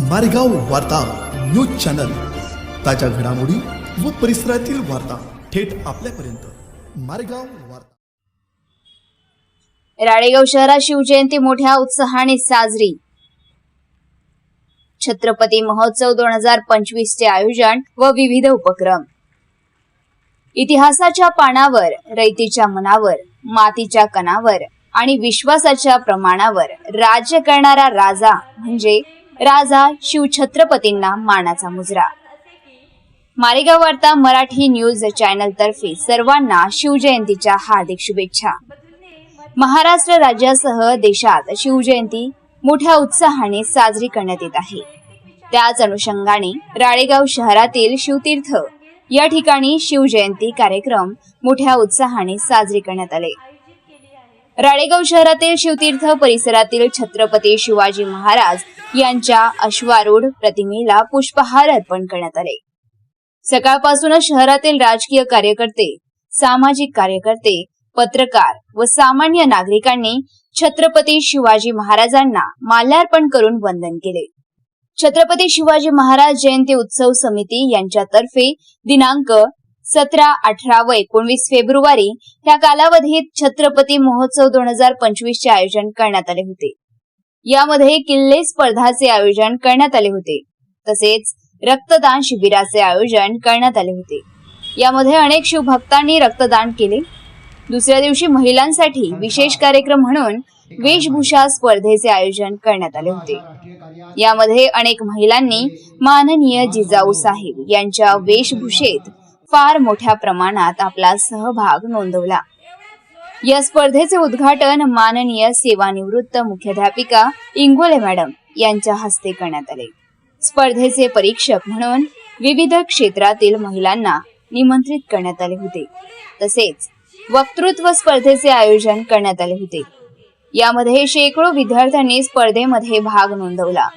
मारेगाव वार्ता news channel. ताज्या घडामोडी व परिसरातील वार्ता थेट आपल्यापर्यंत. मारेगाव वार्ता. राळेगाव शहरात शिवजयंती मोठ्या उत्साहाने साजरी. छत्रपती महोत्सव दोन हजार पंचवीस चे आयोजन व विविध उपक्रम. इतिहासाच्या पानावर रैतीच्या मनावर मातीच्या कणावर आणि विश्वासाच्या प्रमाणावर राज्य करणारा राजा म्हणजे राजा शिवछत्रपतींना मानाचा मुजरा. मारेगाव वार्ता मराठी न्यूज चॅनल तर्फे सर्वांना शिवजयंतीच्या हार्दिक शुभेच्छा. महाराष्ट्र राज्यासह देशात शिवजयंती मोठ्या उत्साहाने साजरी करण्यात येत आहे. त्याच अनुषंगाने राळेगाव शहरातील शिवतीर्थ या ठिकाणी शिवजयंती कार्यक्रम मोठ्या उत्साहाने साजरी करण्यात आले. राळेगाव शहरातील शिवतीर्थ परिसरातील छत्रपती शिवाजी महाराज यांच्या अश्वारूढ प्रतिमेला पुष्पहार अर्पण करण्यात आले. सकाळपासूनच शहरातील राजकीय कार्यकर्ते सामाजिक कार्यकर्ते पत्रकार व सामान्य नागरिकांनी छत्रपती शिवाजी महाराजांना माल्यार्पण करून वंदन केले. छत्रपती शिवाजी महाराज जयंती उत्सव समिती यांच्यातर्फे दिनांक सतरा अठरा व एकोणवीस फेब्रुवारी या कालावधीत छत्रपती महोत्सव दोन हजार पंचवीसचे आयोजन करण्यात आले होते. यामध्ये किल्ले स्पर्धाचे आयोजन करण्यात आले होते. तसेच रक्तदान शिबिराचे आयोजन करण्यात आले होते. यामध्ये अनेक शिवभक्तांनी रक्तदान केले. दुसऱ्या दिवशी महिलांसाठी विशेष कार्यक्रम म्हणून वेशभूषा स्पर्धेचे आयोजन करण्यात आले होते. यामध्ये अनेक महिलांनी माननीय जिजाऊ साहेब यांच्या वेशभूषेत फार मोठ्या प्रमाणात आपला सहभाग नोंदवला. या स्पर्धेचे उद्घाटन माननीय सेवानिवृत्त मुख्याध्यापिका इंगोले मॅडम यांच्या हस्ते करण्यात आले. स्पर्धेचे परीक्षक म्हणून विविध क्षेत्रातील महिलांना निमंत्रित करण्यात आले होते. तसेच वक्तृत्व स्पर्धेचे आयोजन करण्यात आले होते. यामध्ये शेकडो विद्यार्थ्यांनी स्पर्धेमध्ये भाग नोंदवला.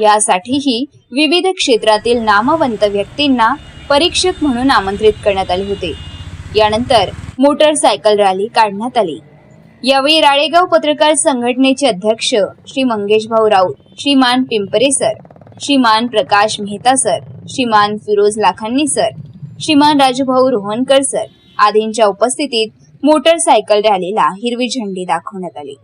यासाठीही विविध क्षेत्रातील नामवंत व्यक्तींना परीक्षक म्हणून आमंत्रित करण्यात आले होते. यानंतर मोटरसायकल रॅली काढण्यात आली. यावेळी राळेगाव पत्रकार संघटनेचे अध्यक्ष श्री मंगेश भाऊ राऊत श्रीमान पिंपरे सर श्रीमान प्रकाश मेहता सर श्रीमान फिरोज लाखांनी सर श्रीमान राजूभाऊ रोहनकर सर आदींच्या उपस्थितीत मोटरसायकल रॅलीला हिरवी झेंडी दाखवण्यात आली.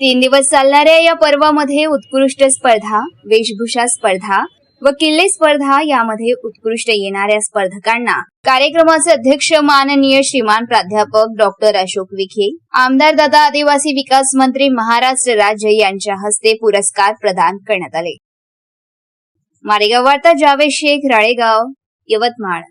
तीन दिवस चालणाऱ्या या पर्वामध्ये उत्कृष्ट स्पर्धा वेशभूषा स्पर्धा व किल्ले स्पर्धा यामध्ये उत्कृष्ट येणाऱ्या स्पर्धकांना. कार्यक्रमाचे अध्यक्ष माननीय श्रीमान प्राध्यापक डॉक्टर अशोक विखे आमदार दादा आदिवासी विकास मंत्री महाराष्ट्र राज्य यांच्या हस्ते पुरस्कार प्रदान करण्यात आले. मारेगाव वार्ता जावेद शेख राळेगाव यवतमाळ.